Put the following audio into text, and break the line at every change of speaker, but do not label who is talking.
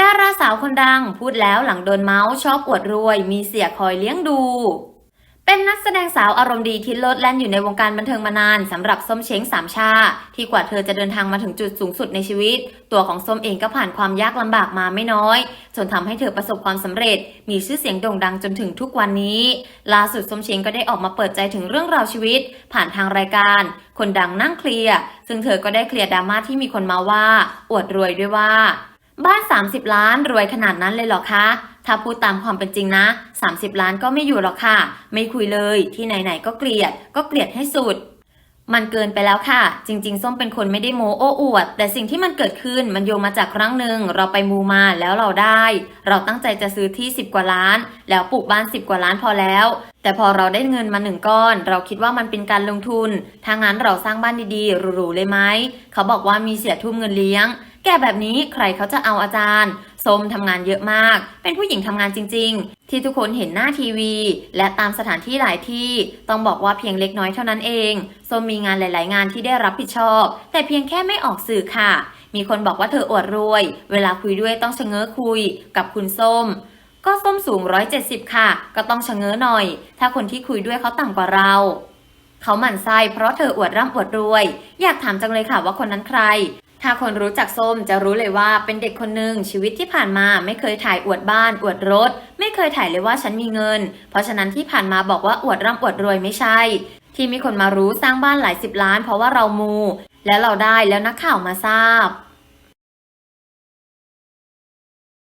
ดาราสาวคนดังพูดแล้วหลังโดนเมาส์ชอบอวดรวย มีเสียคอยเลี้ยงดู เป็นนักแสดงสาวอารมณ์ดีที่โลดแล่นอยู่ในวงการบันเทิงมานานสำหรับส้มเช้งสามชา ที่กว่าเธอจะเดินทางมาถึงจุดสูงสุดในชีวิต ตัวของส้มเองก็ผ่านความยากลำบากมาไม่น้อย จนทำให้เธอประสบความสำเร็จ มีชื่อเสียงโด่งดังจนถึงทุกวันนี้ล่าสุดส้มเช้งก็ได้ออกมาเปิดใจถึงเรื่องราวชีวิต ผ่านทางรายการ คนดังนั่งเคลียร์ซึ่งเธอก็ได้เคลียร์ดราม่าที่มีคนมาว่า อวดรวยด้วยว่า บ้าน 30 ล้านรวยขนาดนั้นเลยเหรอคะ ถ้าพูดตามความเป็นจริงนะ 30 ล้านก็ไม่อยู่หรอกค่ะ ไม่คุยเลยที่ไหนๆก็เกลียด ก็เกลียดให้สุด มันเกินไปแล้วค่ะ จริง ๆ ส้มเป็นคนไม่ได้โมโอ้อวด แต่สิ่งที่มันเกิดขึ้นมันโยงมาจากครั้งหนึ่งเราไปมูมาแล้วเราได้ เราตั้งใจจะซื้อที่ 10 กว่าล้าน แล้วปลูกบ้าน 10 กว่าล้านพอแล้ว แต่พอเราได้เงินมาหนึ่งก้อน เราคิดว่ามันเป็นการลงทุนถ้างั้นเราสร้างบ้านดีๆหรูๆเลยไหมเขาบอกว่ามีเสียทุ่มเงินเลี้ยง แก่แบบนี้ใครเขาจะเอาอาจารย์ส้มทำงานเยอะมาก เป็นผู้หญิงทำงานจริง ๆ ที่ทุกคนเห็นหน้าทีวี และตามสถานที่หลายที่ ต้องบอกว่าเพียงเล็กน้อยเท่านั้นเอง ส้มมีงานหลาย ๆ งานที่ได้รับผิดชอบ แต่เพียงแค่ไม่ออกสื่อค่ะ มีคนบอกว่าเธออวดรวย เวลาคุยด้วยต้องชะเง้อคุยกับคุณส้ม ก็ส้มสูง 170 ค่ะ ก็ต้องชะเง้อหน่อย ถ้าคนที่คุยด้วยเขาต่ำกว่าเราเขาหมั่นไส้เพราะเธออวดร่ำอวดรวย อยากถามจังเลยค่ะว่าคนนั้นใคร ถ้าคนรู้จักส้มจะรู้เลยว่าเป็นเด็กคนหนึ่งชีวิตที่ผ่านมาไม่เคยถ่ายอวดบ้าน อวดรถ ไม่เคยถ่ายเลยว่าฉันมีเงิน เพราะฉะนั้นที่ผ่านมาบอกว่าอวดร่ำอวดรวยไม่ใช่ ที่มีคนมารู้สร้างบ้านหลายสิบล้าน เพราะว่าเรามู และเราได้แล้วนักข่าวมาทราบ